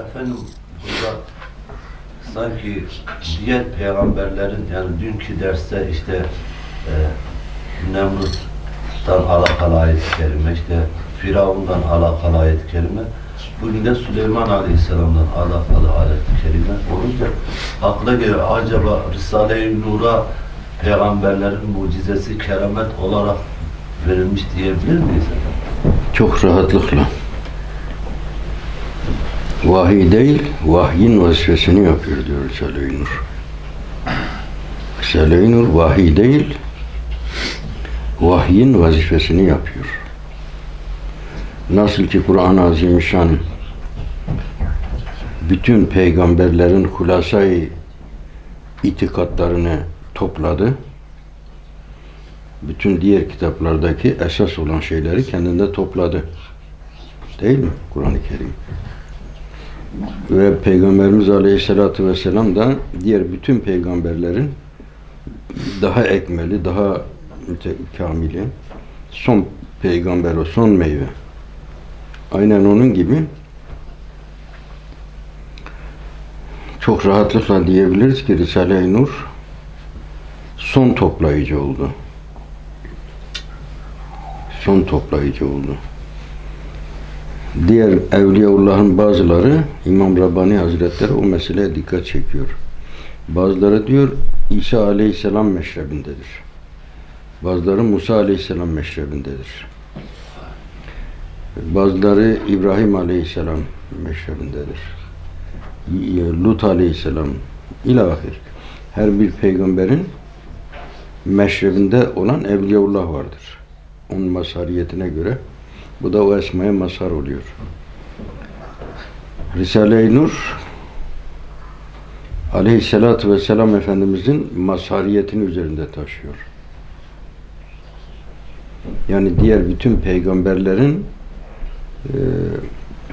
Efendim burada sanki diğer peygamberlerin yani dünkü derste işte e, Nemrut'tan alakalı ayet-i kerime, işte Firavun'dan alakalı ayet-i kerime, bugün de Süleyman Aleyhisselam'dan alakalı ayet-i kerime olunca akla geliyor acaba Risale-i Nur'a peygamberlerin mucizesi keramet olarak verilmiş diyebilir miyiz? Çok rahatlıkla. Vahiy değil, vahyin vazifesini yapıyor diyor Risale-i Nur. Vahiy değil, vahyin vazifesini yapıyor. Nasıl ki Kur'an-ı Azimüşşan bütün peygamberlerin hulasayı itikatlarını topladı. Bütün diğer kitaplardaki esas olan şeyleri kendinde topladı. Değil mi Kur'an-ı Kerim? Ve Peygamberimiz Aleyhisselatü Vesselam da diğer bütün peygamberlerin daha ekmeli, daha kamili, son peygamber o, son meyve. Aynen onun gibi çok rahatlıkla diyebiliriz ki Risale-i Nur son toplayıcı oldu. Son toplayıcı oldu. Diğer Evliyaullah'ın bazıları İmam Rabbani Hazretleri o meseleye dikkat çekiyor. Bazıları diyor İsa Aleyhisselam meşrebindedir. Bazıları Musa Aleyhisselam meşrebindedir. Bazıları İbrahim Aleyhisselam meşrebindedir. Lut Aleyhisselam ilahir. Her bir peygamberin meşrebinde olan Evliyaullah vardır. Onun mazhariyetine göre bu da o esmaya mazhar oluyor. Risale-i Nur Aleyhisselatü Vesselam Efendimizin mazhariyetini üzerinde taşıyor. Yani diğer bütün peygamberlerin e,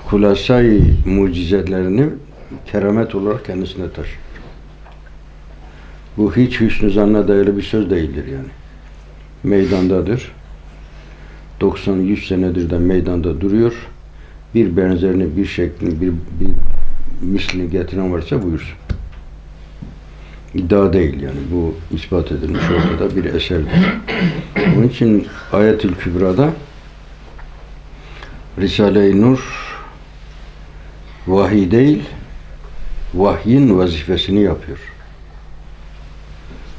hulasay mucizelerini keramet olarak kendisine taşıyor. Bu hiç hüsnü zanna dayalı bir söz değildir yani. Meydandadır. 90-100 senedir de meydanda duruyor. Bir benzerini, bir şeklini, bir, bir mislini getiren varsa buyursun. İddia değil yani. Bu ispat edilmiş ortada bir eserdir. Onun için Ayetül Kübra'da Risale-i Nur vahiy değil, vahyin vazifesini yapıyor.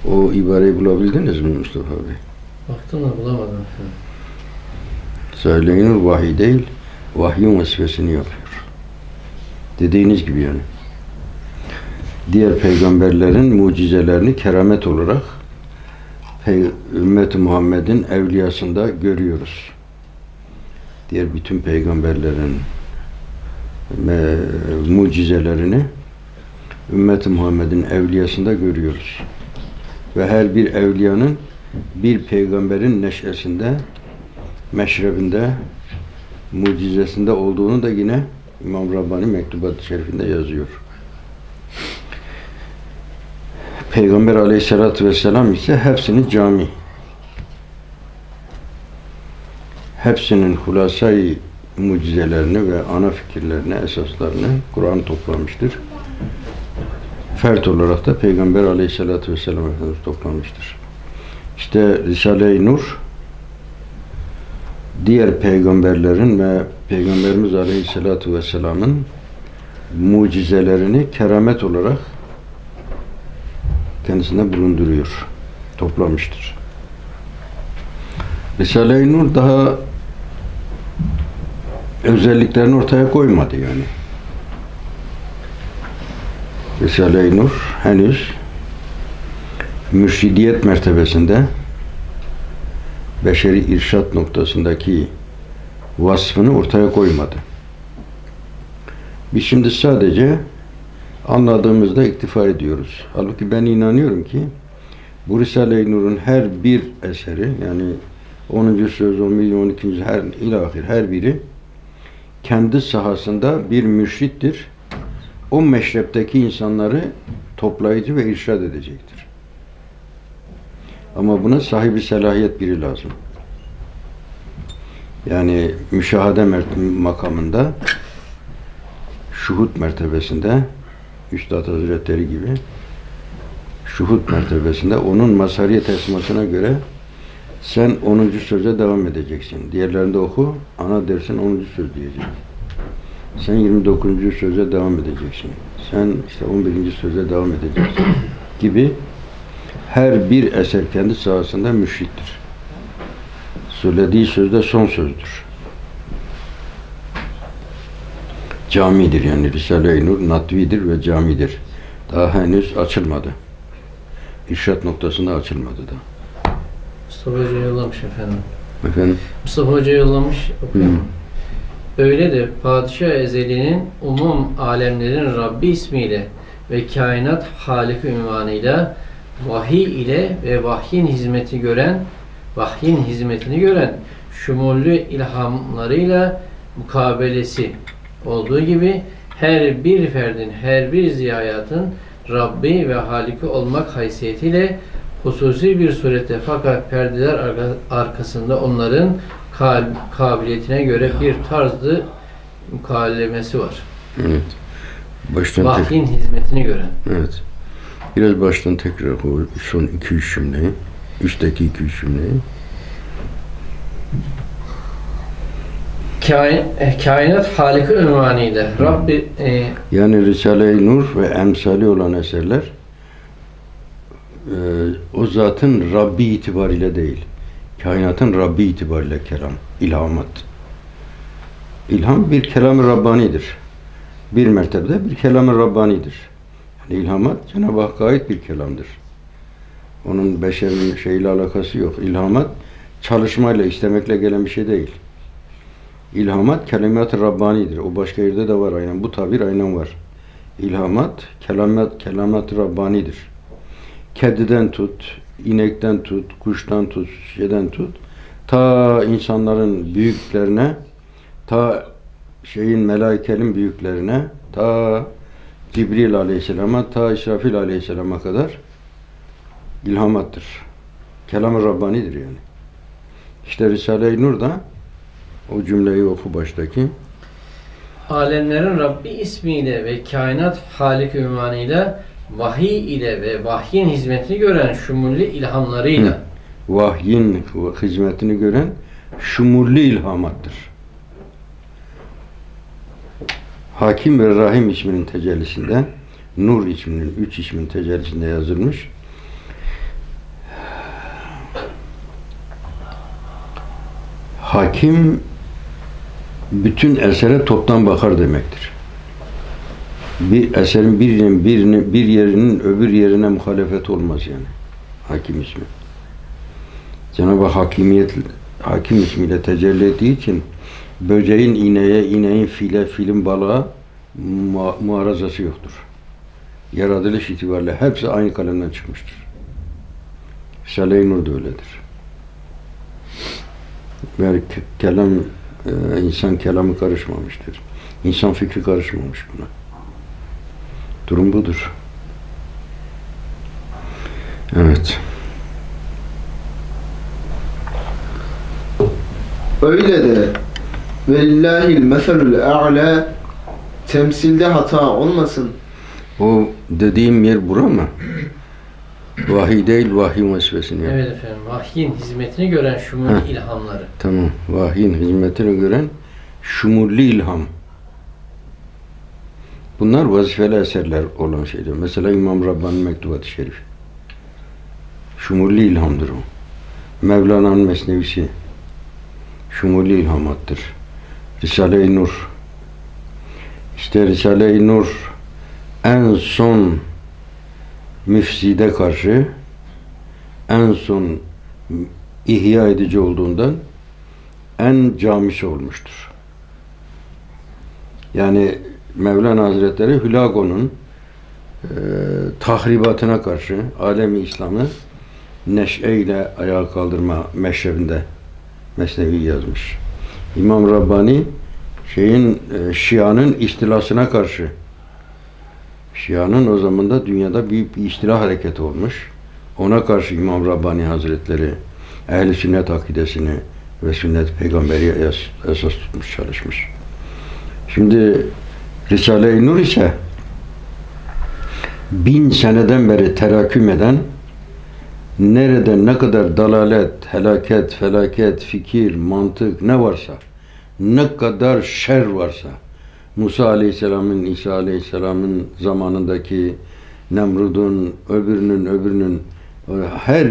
O ibareyi bulabildiniz mi Mustafa Bey? Baktım da bulamadım. Nur vahiy değil, vahyin vazifesini yapıyor. Dediğiniz gibi yani. Diğer peygamberlerin mucizelerini keramet olarak ümmet-i Muhammed'in evliyasında görüyoruz. Diğer bütün peygamberlerin mucizelerini ümmet-i Muhammed'in evliyasında görüyoruz. Ve her bir evliyanın bir peygamberin neşesinde, meşrebinde, mucizesinde olduğunu da yine İmam Rabbani Mektubat-ı Şerifinde yazıyor. Peygamber Aleyhisselatü Vesselam ise hepsini cami. Hepsinin hulasayı mucizelerini ve ana fikirlerini, esaslarını Kur'an toplamıştır. Fert olarak da Peygamber Aleyhisselatü Vesselam Efendimiz toplamıştır. İşte Risale-i Nur diğer peygamberlerin ve Peygamberimiz Aleyhisselatü Vesselam'ın mucizelerini keramet olarak kendisinde bulunduruyor, toplamıştır. Risale-i Nur daha özelliklerini ortaya koymadı yani. Risale-i Nur henüz mürşidiyet mertebesinde beşeri irşat noktasındaki vasfını ortaya koymadı. Biz şimdi sadece anladığımızda iktifa ediyoruz. Halbuki ben inanıyorum ki bu Risale-i Nur'un her bir eseri yani 10. söz, 11. 12. her ilahir her biri kendi sahasında bir mürşittir. O meşrepteki insanları toplayıcı ve irşad edecektir. Ama buna sahibi selahiyet biri lazım. Yani müşahede makamında şuhut mertebesinde Üstad Hazretleri gibi şuhut mertebesinde onun mazhariyet esmasına göre sen 10. söze devam edeceksin. Diğerlerinde oku, ana dersin 10. söz diyecek. Sen 29. söze devam edeceksin. Sen işte 11. söze devam edeceksin gibi her bir eser kendi sahasında müşrittir. Söylediği sözde son sözdür. Camidir yani Risale-i Nur natvidir ve camidir. Daha henüz açılmadı. İrşat noktasında açılmadı da. Mustafa Hoca yollamış efendim. Efendim? Mustafa Hoca yollamış. okuyayım. Öyle de Padişah Ezeli'nin umum alemlerin Rabbi ismiyle ve kainat Halik ünvanıyla vahiy ile ve vahyin hizmeti gören vahyin hizmetini gören şumullü ilhamlarıyla mukabelesi olduğu gibi her bir ferdin, her bir ziyayatın Rabbi ve Haliki olmak haysiyetiyle hususi bir surette fakat perdeler arka- arkasında onların kabiliyetine göre bir tarzı mukallemesi var. Evet. Baştan Vahyin hizmetini gören. evet. Biraz baştan tekrar oku. Son 2-3 cümleyi. Üstteki 2-3 cümleyi. Kain, eh, kainat Haliki ünvanıyla Rabbi e, Yani Risale-i Nur ve emsali olan eserler e, o zatın Rabbi itibariyle değil. Kainatın Rabbi itibariyle kelam, ilhamat. İlham bir kelam-ı Rabbani'dir. Bir mertebede bir kelam-ı Rabbani'dir. Yani ilhamat Cenab-ı Hakk'a ait bir kelamdır. Onun beşerin şeyle alakası yok. İlhamat çalışmayla, istemekle gelen bir şey değil. İlhamat kelimat-ı Rabbani'dir. O başka yerde de var aynen. Bu tabir aynen var. İlhamat kelamat kelamat-ı Rabbani'dir. Kediden tut, inekten tut, kuştan tut, şeyden tut. Ta insanların büyüklerine, ta şeyin melaikenin büyüklerine, ta Cibril aleyhisselama, ta İsrafil aleyhisselama kadar ilhamattır. Kelam-ı Rabbani'dir yani. İşte Risale-i Nur da o cümleyi oku baştaki. alemlerin Rabbi ismiyle ve kainat Halik ünvanıyla vahiy ile ve vahyin hizmetini gören şumullü ilhamlarıyla Hı. Vahyin hizmetini gören şumulli ilhamattır. Hakim ve Rahim isminin tecellisinde, Nur isminin, üç ismin tecellisinde yazılmış. Hakim bütün esere toptan bakar demektir. Bir eserin birinin, birinin bir yerinin öbür yerine muhalefet olmaz yani. Hakim ismi. Cenab-ı Hak hakimiyet hakim ismiyle tecelli ettiği için böceğin ineğe, ineğin file, filin balığa mu- muarazası yoktur. Yaratılış itibariyle hepsi aynı kalemden çıkmıştır. Risale-i Nur da öyledir. Ke- kelam, e, insan kelamı karışmamıştır. İnsan fikri karışmamış buna. Durum budur. Evet. Öyle de velillahil meselul a'la temsilde hata olmasın. O dediğim yer bura mı? Vahiy değil, vahiy mesvesini yap. evet efendim vahyin hizmetini gören şumullü Heh. ilhamları. Tamam. Vahyin hizmetini gören şumulli ilham. Bunlar vazifeli eserler olan şeydir. Mesela İmam Rabbani Mektubat-ı Şerif. Şumulli ilhamdır o. Mevlana'nın Mesnevisi. Şumulli ilhamattır. Risale-i Nur. İşte Risale-i Nur en son müfside karşı en son ihya edici olduğundan en camisi olmuştur. Yani Mevlana Hazretleri Hülago'nun e, tahribatına karşı alemi İslam'ı neşeyle ayağa kaldırma meşrebinde Mesnevi yazmış. İmam Rabbani şeyin e, Şia'nın istilasına karşı Şia'nın o zaman da dünyada büyük bir istila hareketi olmuş. Ona karşı İmam Rabbani Hazretleri ehl sünnet akidesini ve sünnet peygamberi es- esas tutmuş çalışmış. Şimdi Risale-i Nur ise bin seneden beri terakküm eden nerede ne kadar dalalet, helaket, felaket, fikir, mantık ne varsa ne kadar şer varsa Musa Aleyhisselam'ın, İsa Aleyhisselam'ın zamanındaki Nemrud'un, öbürünün, öbürünün e, her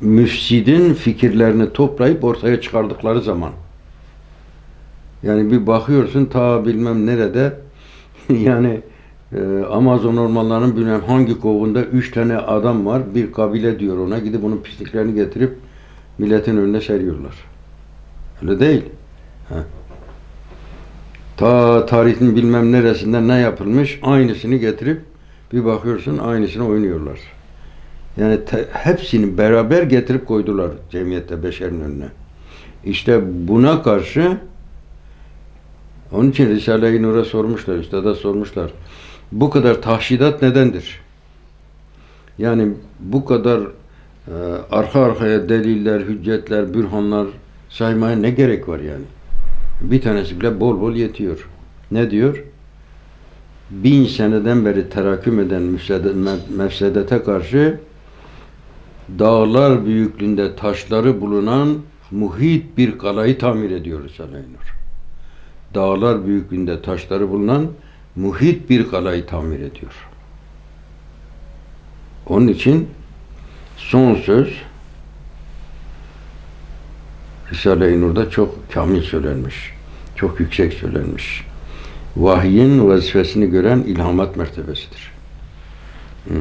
müfsidin fikirlerini toplayıp ortaya çıkardıkları zaman. Yani bir bakıyorsun ta bilmem nerede yani e, Amazon ormanlarının bilmem hangi kovunda üç tane adam var. Bir kabile diyor ona. Gidip onun pisliklerini getirip milletin önüne seriyorlar. Öyle değil. Ha. Ta tarihin bilmem neresinden ne yapılmış aynısını getirip bir bakıyorsun aynısını oynuyorlar. Yani te- hepsini beraber getirip koydular cemiyette beşerin önüne. İşte buna karşı onun için Risale-i Nur'a sormuşlar, üstada sormuşlar. Bu kadar tahşidat nedendir? Yani bu kadar e, arka arkaya deliller, hüccetler, bürhanlar saymaya ne gerek var yani? Bir tanesi bile bol bol yetiyor. Ne diyor? Bin seneden beri terakküm eden mefsedete karşı dağlar büyüklüğünde taşları bulunan muhit bir kalayı tamir ediyor Risale-i Nur dağlar büyüklüğünde taşları bulunan muhit bir kalayı tamir ediyor. Onun için son söz Risale-i Nur'da çok kamil söylenmiş. Çok yüksek söylenmiş. Vahyin vazifesini gören ilhamat mertebesidir. Hı.